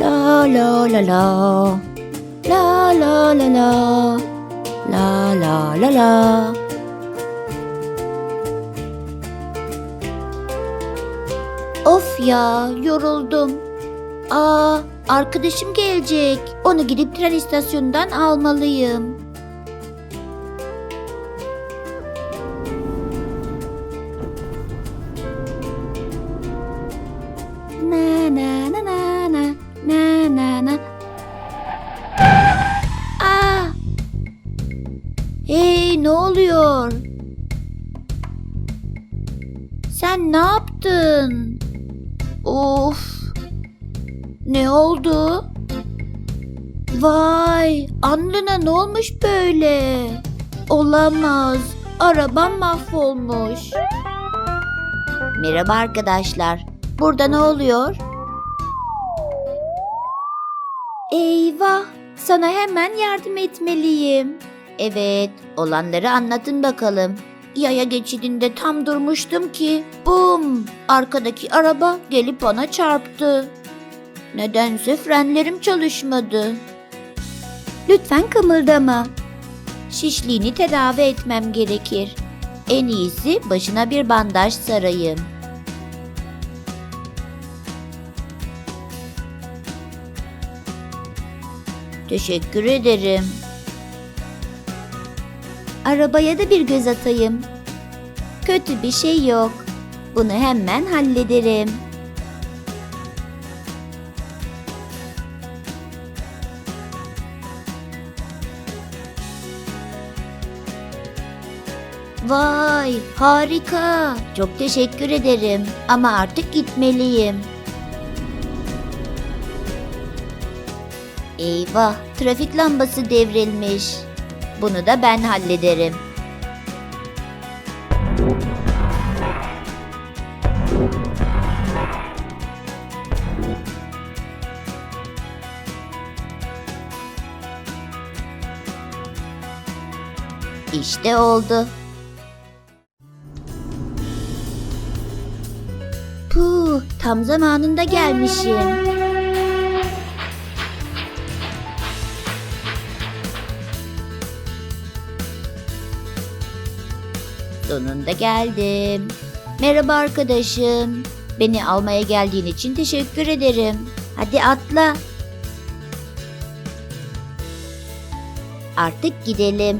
La la la la. La la la la. La la la la. Of ya yoruldum. Aa arkadaşım gelecek. Onu gidip tren istasyonundan almalıyım. Hey ne oluyor? Sen ne yaptın? Of. Ne oldu? Vay, Anlına ne olmuş böyle? Olamaz. Arabam mahvolmuş. Merhaba arkadaşlar. Burada ne oluyor? Eyvah! Sana hemen yardım etmeliyim. Evet, olanları anlatın bakalım. Yaya geçidinde tam durmuştum ki bum! Arkadaki araba gelip bana çarptı. Nedense frenlerim çalışmadı. Lütfen kımıldama. Şişliğini tedavi etmem gerekir. En iyisi başına bir bandaj sarayım. Teşekkür ederim. Arabaya da bir göz atayım. Kötü bir şey yok. Bunu hemen hallederim. Vay, harika. Çok teşekkür ederim ama artık gitmeliyim. Eyvah, trafik lambası devrilmiş. Bunu da ben hallederim. İşte oldu. Puh, tam zamanında gelmişim. Sonunda geldim. Merhaba arkadaşım. Beni almaya geldiğin için teşekkür ederim. Hadi atla. Artık gidelim.